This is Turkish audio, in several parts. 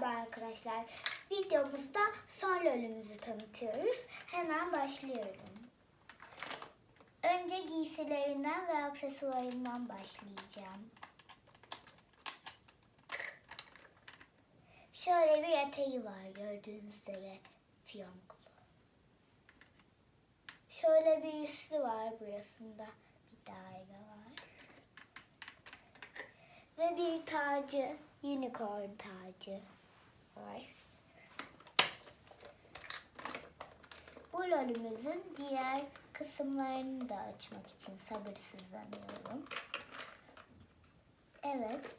Merhaba arkadaşlar. Videomuzda son lolümüzü tanıtıyoruz. Hemen başlıyorum. Önce giysilerinden ve aksesuarından başlayacağım. Şöyle bir eteği var gördüğünüz üzere fiyonklu. Şöyle bir üstü var burasında bir daire var. Ve bir tacı, unicorn tacı Bu lolümüzün diğer kısımlarını da açmak için sabırsızlanıyorum. Evet.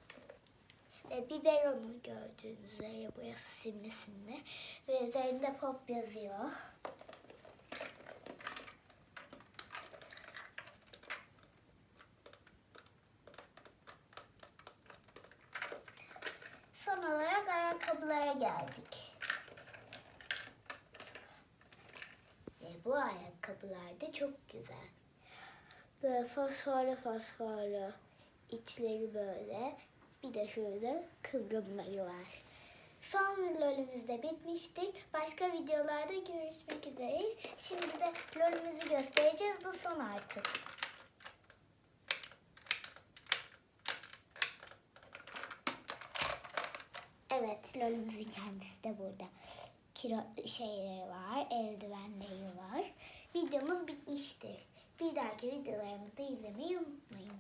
E, biberonu gördüğünüz üzere burası simli simli. Ve üzerinde pop yazıyor. Geldik. Ve bu ayakkabılar da çok güzel. Böyle fosforlu fosforlu. içleri böyle. Bir de şurada kıvrımları var. Son lolümüz de bitmiştir. Başka videolarda görüşmek üzereyiz. Şimdi de lolümüzü göstereceğiz. Bu son artık. Evet, lolümüzün kendisi de burada. Kilo şeyleri var, eldivenleri var. Videomuz bitmiştir. Bir dahaki videolarımızı izlemeyi unutmayın.